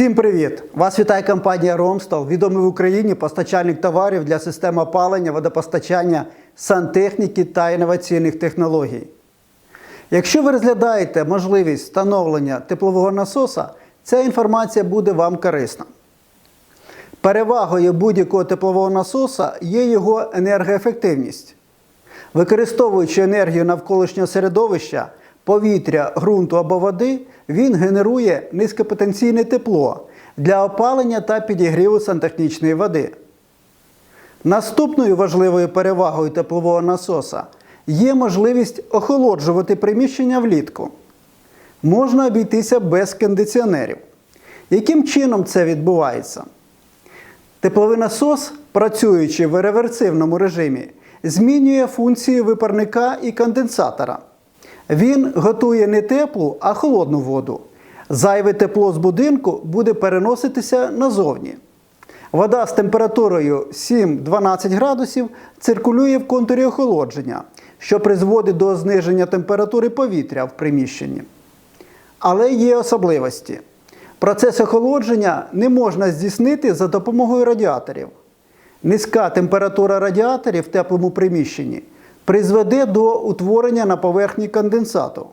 Всім привіт! Вас вітає компанія Ромстал, відомий в Україні постачальник товарів для систем опалення, водопостачання, сантехніки та інноваційних технологій. Якщо ви розглядаєте можливість встановлення теплового насоса, ця інформація буде вам корисна. Перевагою будь-якого теплового насоса є його енергоефективність. Використовуючи енергію навколишнього середовища, повітря, ґрунту або води, він генерує низькопотенційне тепло для опалення та підігріву сантехнічної води. Наступною важливою перевагою теплового насоса є можливість охолоджувати приміщення влітку. Можна обійтися без кондиціонерів. Яким чином це відбувається? Тепловий насос, працюючи в реверсивному режимі, змінює функції випарника і конденсатора. Він готує не теплу, а холодну воду. Зайве тепло з будинку буде переноситися назовні. Вода з температурою 7-12 градусів циркулює в контурі охолодження, що призводить до зниження температури повітря в приміщенні. Але є особливості. Процес охолодження не можна здійснити за допомогою радіаторів. Низька температура радіаторів в теплому приміщенні призведе до утворення на поверхні конденсату.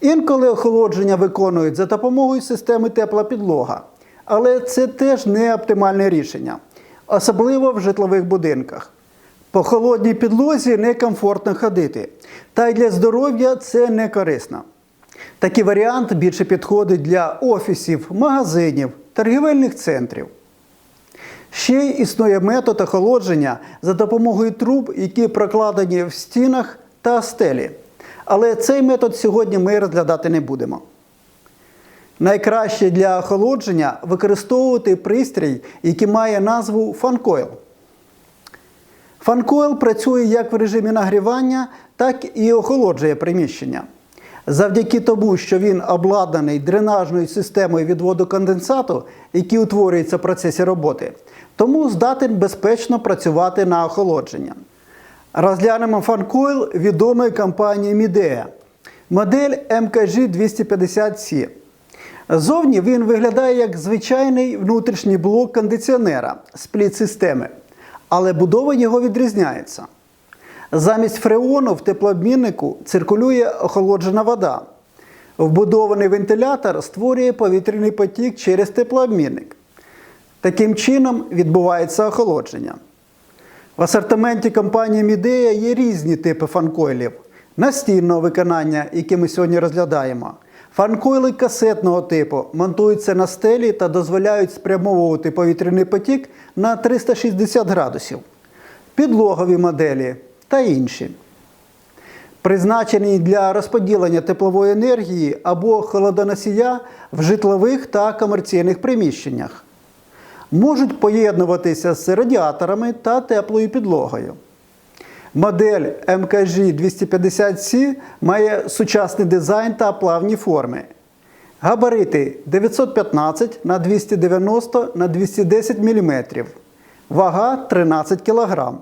Інколи охолодження виконують за допомогою системи тепла підлога, але це теж не оптимальне рішення, особливо в житлових будинках. По холодній підлозі некомфортно ходити, та й для здоров'я це не корисно. Такий варіант більше підходить для офісів, магазинів, торгівельних центрів. Ще й існує метод охолодження за допомогою труб, які прокладені в стінах та стелі. Але цей метод сьогодні ми розглядати не будемо. Найкраще для охолодження використовувати пристрій, який має назву фанкойл. Фанкойл працює як в режимі нагрівання, так і охолоджує приміщення. Завдяки тому, що він обладнаний дренажною системою відводу конденсату, який утворюється в процесі роботи, тому здатен безпечно працювати на охолодження. Розглянемо фанкойл відомої компанії Midea. Модель MKG 250C. Зовні він виглядає як звичайний внутрішній блок кондиціонера спліт-системи, але будова його відрізняється. Замість фреону в теплообміннику циркулює охолоджена вода. Вбудований вентилятор створює повітряний потік через теплообмінник. Таким чином відбувається охолодження. В асортименті компанії Midea є різні типи фанкойлів настільного виконання, які ми сьогодні розглядаємо. Фанкойли касетного типу монтуються на стелі та дозволяють спрямовувати повітряний потік на 360 градусів, підлогові моделі та інші. Призначені для розподілення теплової енергії або холодоносія в житлових та комерційних приміщеннях. Можуть поєднуватися з радіаторами та теплою підлогою. Модель МКЖ 250C має сучасний дизайн та плавні форми. Габарити 915 на 290 на 210 мм. Вага 13 кг.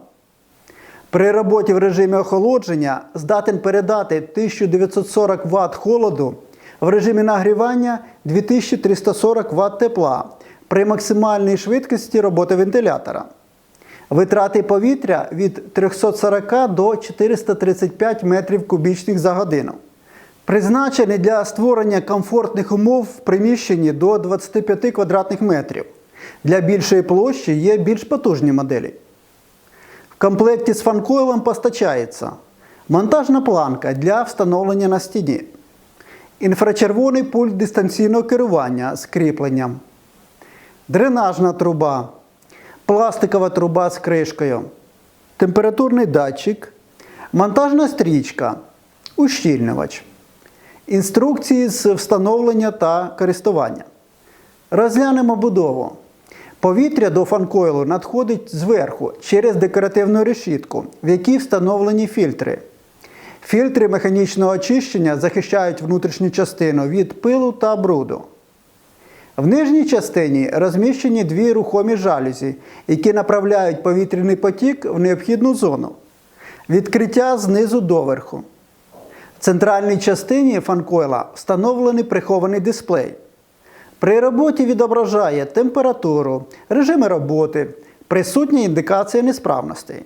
При роботі в режимі охолодження здатен передати 1940 Вт холоду, в режимі нагрівання 2340 Вт тепла при максимальній швидкості роботи вентилятора. Витрати повітря від 340 до 435 метрів кубічних за годину. Призначений для створення комфортних умов в приміщенні до 25 квадратних метрів. Для більшої площі є більш потужні моделі. В комплекті з фанкойлом постачається монтажна планка для встановлення на стіні, інфрачервоний пульт дистанційного керування з кріпленням, дренажна труба, пластикова труба з кришкою, температурний датчик, монтажна стрічка, ущільнювач, інструкції з встановлення та користування. Розглянемо будову. Повітря до фанкойлу надходить зверху через декоративну решітку, в якій встановлені фільтри. Фільтри механічного очищення захищають внутрішню частину від пилу та бруду. В нижній частині розміщені дві рухомі жалюзі, які направляють повітряний потік в необхідну зону. Відкриття знизу доверху. В центральній частині фанкойла встановлений прихований дисплей. При роботі відображає температуру, режими роботи, присутня індикація несправностей.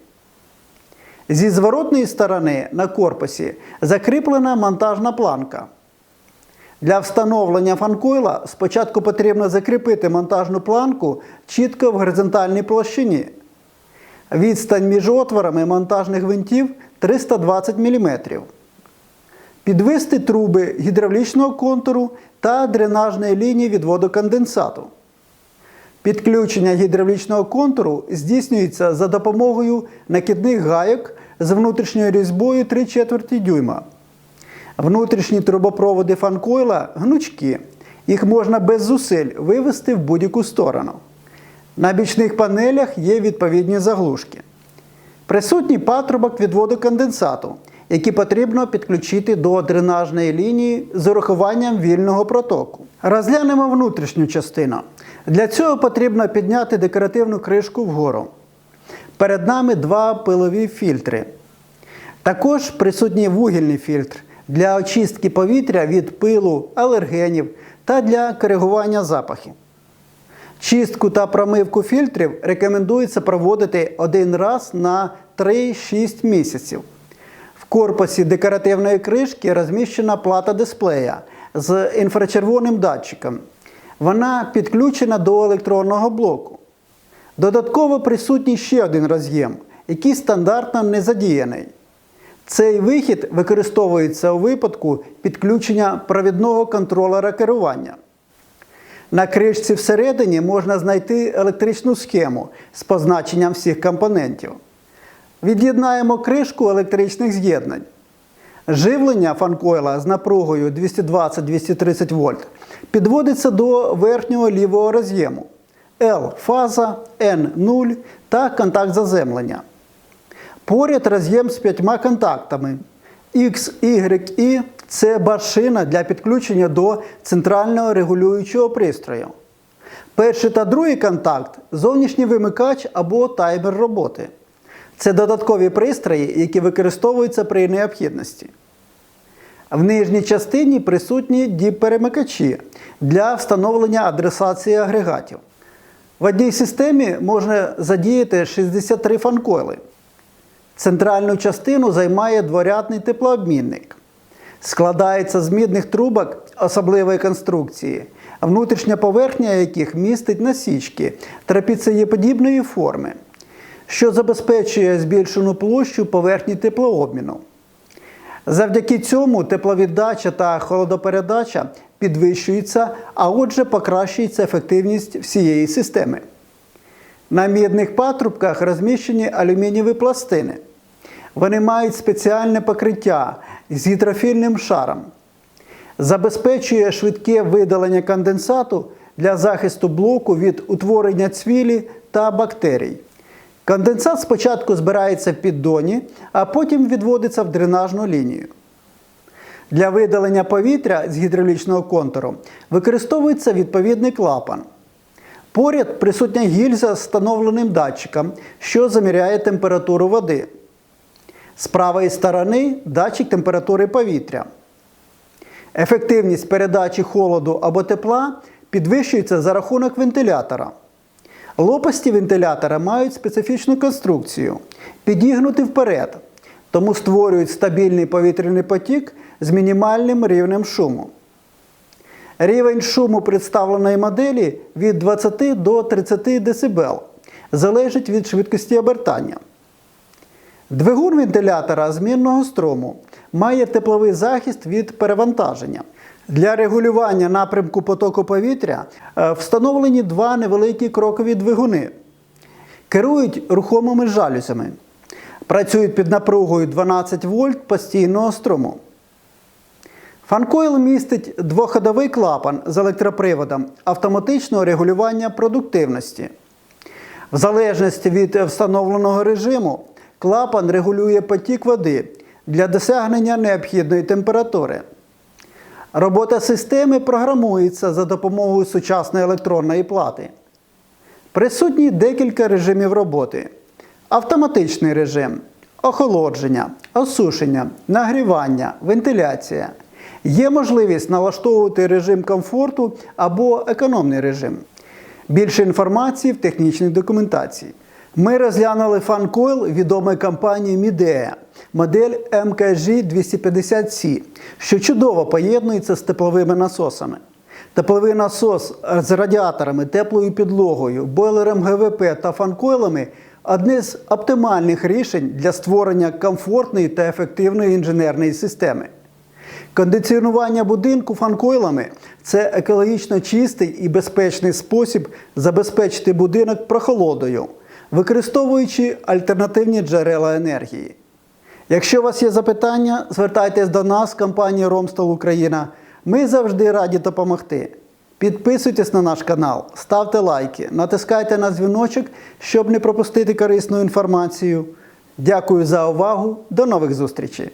Зі зворотної сторони на корпусі закріплена монтажна планка. Для встановлення фанкойла спочатку потрібно закріпити монтажну планку чітко в горизонтальній площині. Відстань між отворами монтажних гвинтів 320 мм. Підвести труби гідравлічного контуру та дренажної лінії відводу конденсату. Підключення гідравлічного контуру здійснюється за допомогою накидних гайок з внутрішньою різьбою 3 четверті дюйма. Внутрішні трубопроводи фанкойла гнучкі. Їх можна без зусиль вивести в будь-яку сторону. На бічних панелях є відповідні заглушки. Присутній патрубок відводу конденсату, який потрібно підключити до дренажної лінії з урахуванням вільного протоку. Розглянемо внутрішню частину. Для цього потрібно підняти декоративну кришку вгору. Перед нами два пилові фільтри. Також присутній вугільний фільтр для очистки повітря від пилу, алергенів та для коригування запахів. Чистку та промивку фільтрів рекомендується проводити один раз на 3-6 місяців. В корпусі декоративної кришки розміщена плата дисплея з інфрачервоним датчиком. Вона підключена до електронного блоку. Додатково присутній ще один роз'єм, який стандартно не задіяний. Цей вихід використовується у випадку підключення провідного контролера керування. На кришці всередині можна знайти електричну схему з позначенням всіх компонентів. Від'єднаємо кришку електричних з'єднань. Живлення фанкойла з напругою 220-230 вольт підводиться до верхнього лівого роз'єму L фаза, N 0 та контакт заземлення. Поряд роз'єм з п'ятьма контактами. X, Y, I – це баршина для підключення до центрального регулюючого пристрою. Перший та другий контакт зовнішній вимикач або таймер роботи. Це додаткові пристрої, які використовуються при необхідності. В нижній частині присутні діп-перемикачі для встановлення адресації агрегатів. В одній системі можна задіяти 63 фанкойли. Центральну частину займає дворядний теплообмінник. Складається з мідних трубок особливої конструкції, внутрішня поверхня яких містить насічки трапіцеєподібної форми, що забезпечує збільшену площу поверхні теплообміну. Завдяки цьому тепловіддача та холодопередача підвищуються, а отже, покращується ефективність всієї системи. На мідних патрубках розміщені алюмінієві пластини. Вони мають спеціальне покриття з гідрофільним шаром. Забезпечує швидке видалення конденсату для захисту блоку від утворення цвілі та бактерій. Конденсат спочатку збирається в піддоні, а потім відводиться в дренажну лінію. Для видалення повітря з гідравлічного контуру використовується відповідний клапан. Поряд присутня гільза з встановленим датчиком, що заміряє температуру води. З правої сторони датчик температури повітря. Ефективність передачі холоду або тепла підвищується за рахунок вентилятора. Лопасті вентилятора мають специфічну конструкцію, підігнути вперед, тому створюють стабільний повітряний потік з мінімальним рівнем шуму. Рівень шуму представленої моделі від 20 до 30 дБ залежить від швидкості обертання. Двигун вентилятора змінного струму має тепловий захист від перевантаження. Для регулювання напрямку потоку повітря е, встановлені два невеликі крокові двигуни. Керують рухомими жалюзями. Працюють під напругою 12 вольт постійного струму. Фанкойл містить двоходовий клапан з електроприводом автоматичного регулювання продуктивності. В залежності від встановленого режиму, клапан регулює потік води для досягнення необхідної температури. Робота системи програмується за допомогою сучасної електронної плати. Присутні декілька режимів роботи: автоматичний режим, охолодження, осушення, нагрівання, вентиляція, Є можливість налаштовувати режим комфорту або економний режим. Більше інформації в технічній документації. Ми розглянули фанкойл відомої компанії Midea, модель MKG 250C, що чудово поєднується з тепловими насосами. Тепловий насос з радіаторами, теплою підлогою, бойлером ГВП та фанкойлами одне з оптимальних рішень для створення комфортної та ефективної інженерної системи. Кондиціонування будинку фанкойлами це екологічно чистий і безпечний спосіб забезпечити будинок прохолодою, використовуючи альтернативні джерела енергії. Якщо у вас є запитання, звертайтесь до нас, компанії Ромстол Україна. Ми завжди раді допомогти. Підписуйтесь на наш канал, ставте лайки, натискайте на дзвіночок, щоб не пропустити корисну інформацію. Дякую за увагу. До нових зустрічей!